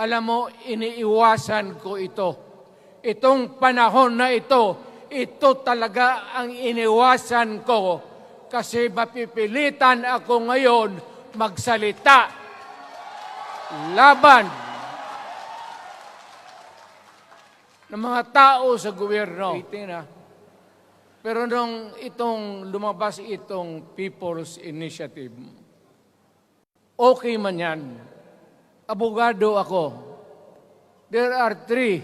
Alam mo, iniiwasan ko ito. Itong panahon na ito, ito talaga ang iniwasan ko kasi mapipilitan ako ngayon magsalita laban ng mga tao sa gobyerno. 18 ah. Pero nung itong lumabas itong People's Initiative, okay man yan. Abogado ako. There are three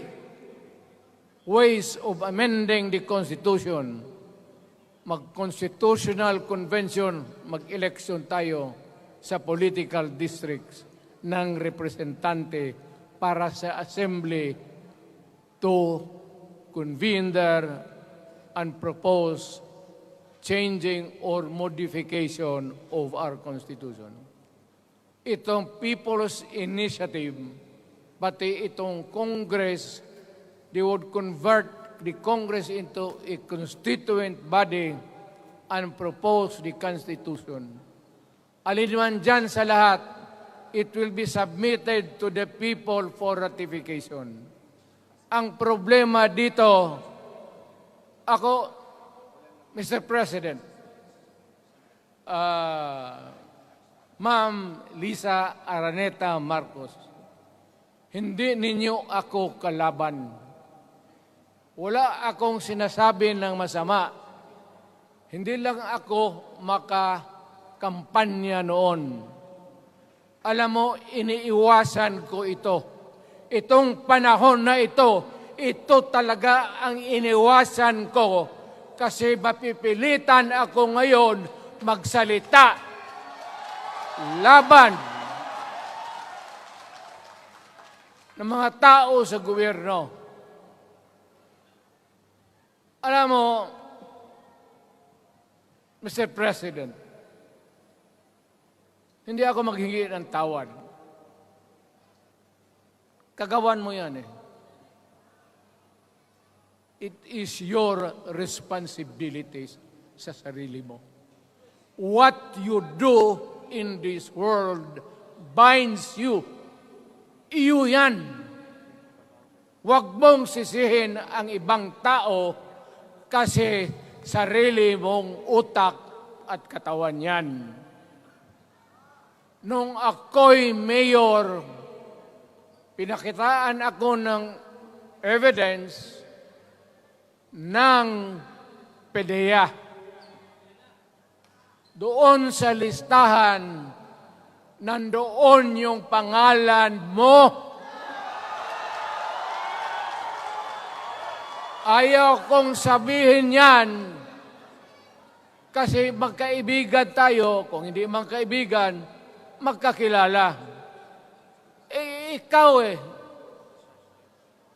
ways of amending the Constitution. Mag-constitutional convention, mag-election tayo sa political districts ng representante para sa assembly to convene there and propose changing or modification of our Constitution. Itong People's Initiative, pati itong Congress, they would convert the Congress into a constituent body and propose the Constitution. Alin man dyan sa lahat, it will be submitted to the people for ratification. Ang problema dito, ako, Mr. President, ah, Ma'am Lisa Araneta Marcos, hindi ninyo ako kalaban. Wala akong sinasabi ng masama. Hindi lang ako makakampanya noon. Alam mo, iniiwasan ko ito. Itong panahon na ito, ito talaga ang iniwasan ko kasi mapipilitan ako ngayon magsalita laban ng mga tao sa gobyerno. Alam mo, Mr. President, hindi ako maghingi ng tawad. Kagawan mo yan eh. It is your responsibility sa sarili mo. What you do in this world binds you. Iyo yan. Huwag mong sisihin ang ibang tao kasi sarili mong utak at katawan yan. Nung ako'y mayor, pinakitaan ako ng evidence ng PDEA. Doon sa listahan, nandoon yung pangalan mo. Ayaw kong sabihin yan kasi magkaibigan tayo, kung hindi magkaibigan, magkakilala. Eh, ikaw eh,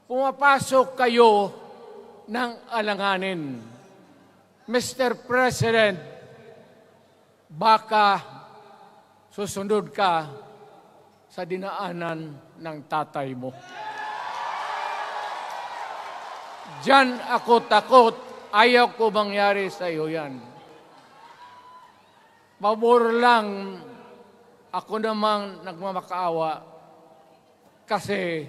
pumapasok kayo ng alanganin. Mr. President, baka susunod ka sa dinaanan ng tatay mo. Diyan ako takot. Ayaw ko mangyari sa iyo yan. Pabor lang ako namang nagmamakaawa kasi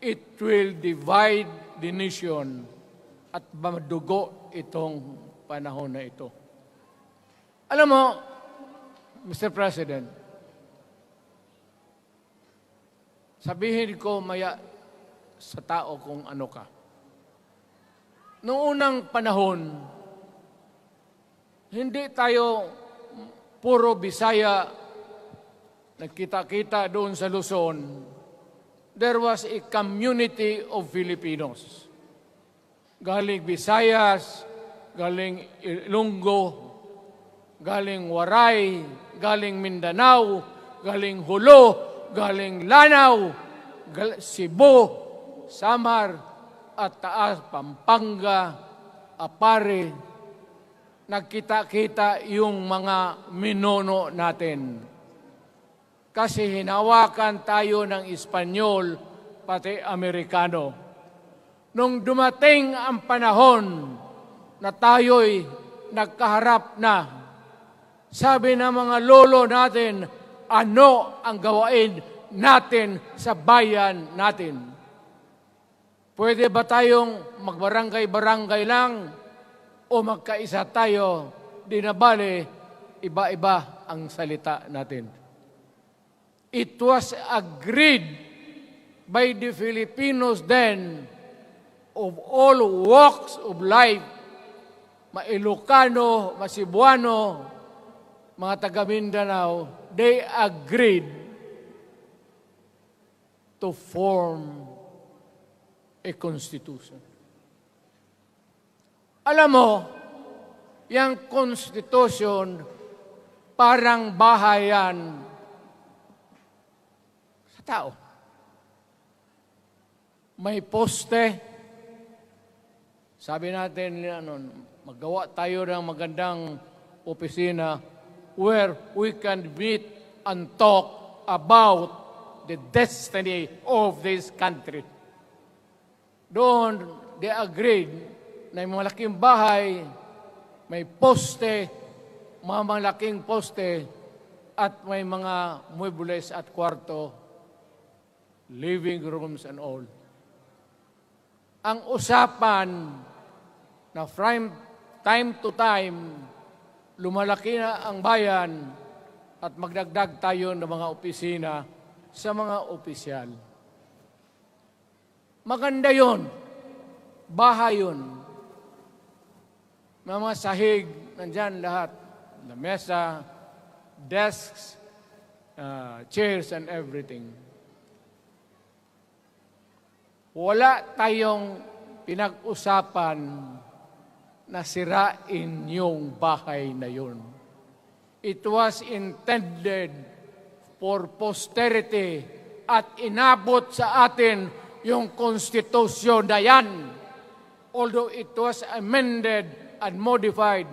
it will divide the nation at madugo itong panahon na ito. Alam mo, Mr. President, sabihin ko maya sa tao kung ano ka. Noong unang panahon, hindi tayo puro Bisaya nagkita-kita doon sa Luzon. There was a community of Filipinos. Galing Visayas, galing Ilonggo, galing Waray, galing Mindanao, galing Hulo, galing Lanao, gal- Cebu, Samar, at Taas, Pampanga, Apare, nagkita-kita yung mga minono natin. Kasi hinawakan tayo ng Espanyol, pati Amerikano. Nung dumating ang panahon na tayo'y nagkaharap na, sabi ng mga lolo natin, ano ang gawain natin sa bayan natin. Pwede ba tayong magbarangay-barangay lang o magkaisa tayo, di iba-iba ang salita natin. It was agreed by the Filipinos then of all walks of life, Mailocano, Masibuano, mga taga Mindanao, they agreed to form a constitution. Alam mo, yung constitution parang bahayan sa tao. May poste. Sabi natin, ano, magawa tayo ng magandang opisina where we can meet and talk about the destiny of this country. Doon, they agreed na yung malaking bahay, may poste, mga malaking poste, at may mga muebles at kwarto, living rooms and all. Ang usapan na from time to time, lumalaki na ang bayan at magdagdag tayo ng mga opisina sa mga opisyal. Maganda yon. Bahay. May mga sahig, nandyan lahat. The mesa, desks, uh, chairs, and everything. Wala tayong pinag-usapan na sirain yung bahay na yun. It was intended for posterity at inabot sa atin yung konstitusyon na yan. Although it was amended and modified,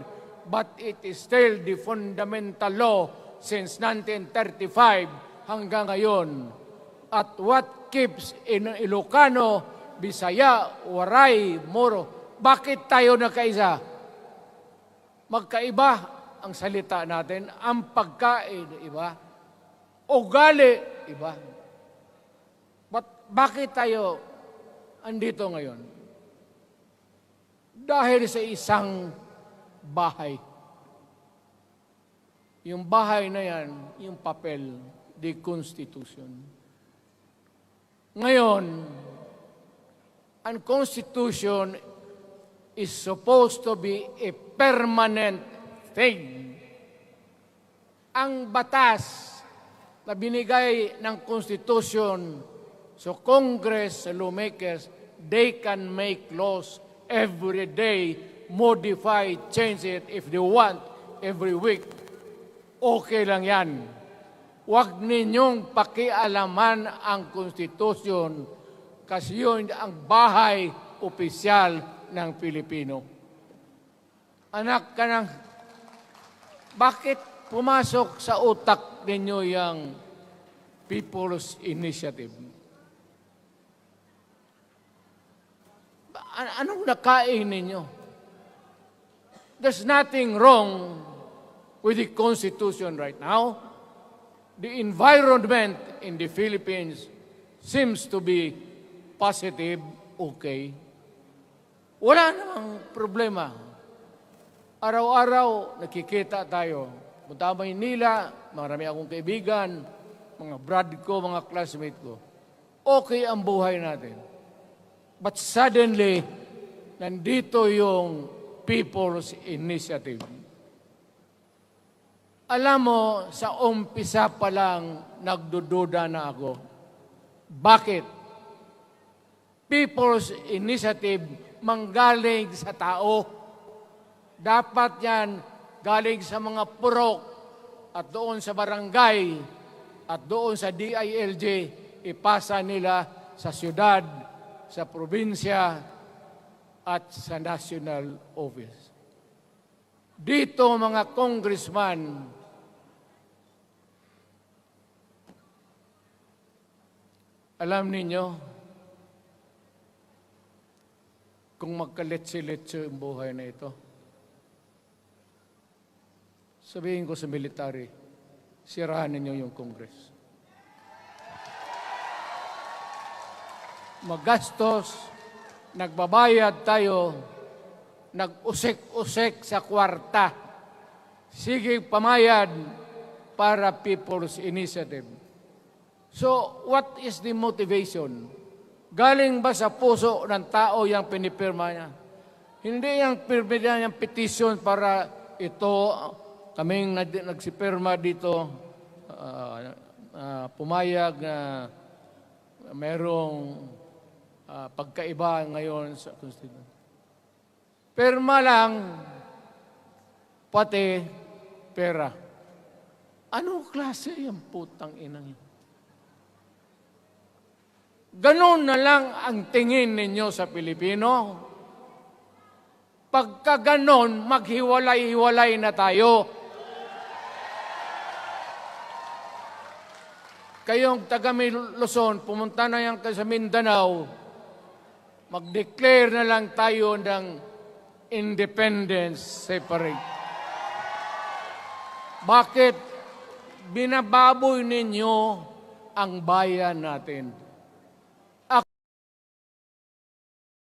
but it is still the fundamental law since 1935 hanggang ngayon. At what keeps in Ilocano, Bisaya, Waray, Moro, bakit tayo nagkaisa? Magkaiba ang salita natin, ang pagkain, iba. Ugali, iba. But bakit tayo andito ngayon? Dahil sa isang bahay. Yung bahay na yan, yung papel, the Constitution. Ngayon, ang Constitution is supposed to be a permanent thing. Ang batas na binigay ng Constitution so Congress, lawmakers, they can make laws every day, modify, change it if they want every week. Okay lang yan. Huwag ninyong pakialaman ang konstitusyon kasi yun ang bahay opisyal ng Pilipino. Anak ka ng... Bakit pumasok sa utak ninyo yung People's Initiative? An- anong nakain ninyo? There's nothing wrong with the Constitution right now. The environment in the Philippines seems to be positive, okay. Wala namang problema. Araw-araw, nakikita tayo. Punta Maynila, marami akong kaibigan, mga brad ko, mga classmate ko. Okay ang buhay natin. But suddenly, nandito yung People's Initiative. Alam mo, sa umpisa pa lang, nagdududa na ako. Bakit? People's Initiative manggaling sa tao. Dapat yan galing sa mga purok at doon sa barangay at doon sa DILG, ipasa nila sa syudad, sa probinsya, at sa national office. Dito mga congressman, alam ninyo, kung magkaletse-letse ang buhay na ito, sabihin ko sa military, sirahan ninyo yung Congress. magastos, nagbabayad tayo, nag-usik-usik sa kwarta. Sige pamayad para People's Initiative. So, what is the motivation? Galing ba sa puso ng tao yung pinipirma niya? Hindi yung pirma niya yung petition para ito, kaming nag- nagsipirma dito, ah, ah, pumayag na merong ah, pagkaiba ngayon sa Constitution. Pirma lang, pati pera. Anong klase yung putang inang yun? Ganon na lang ang tingin ninyo sa Pilipino. Pagka ganon, maghiwalay-hiwalay na tayo. Kayong taga Luzon, pumunta na yan sa Mindanao, mag-declare na lang tayo ng independence separate. Bakit binababoy ninyo ang bayan natin?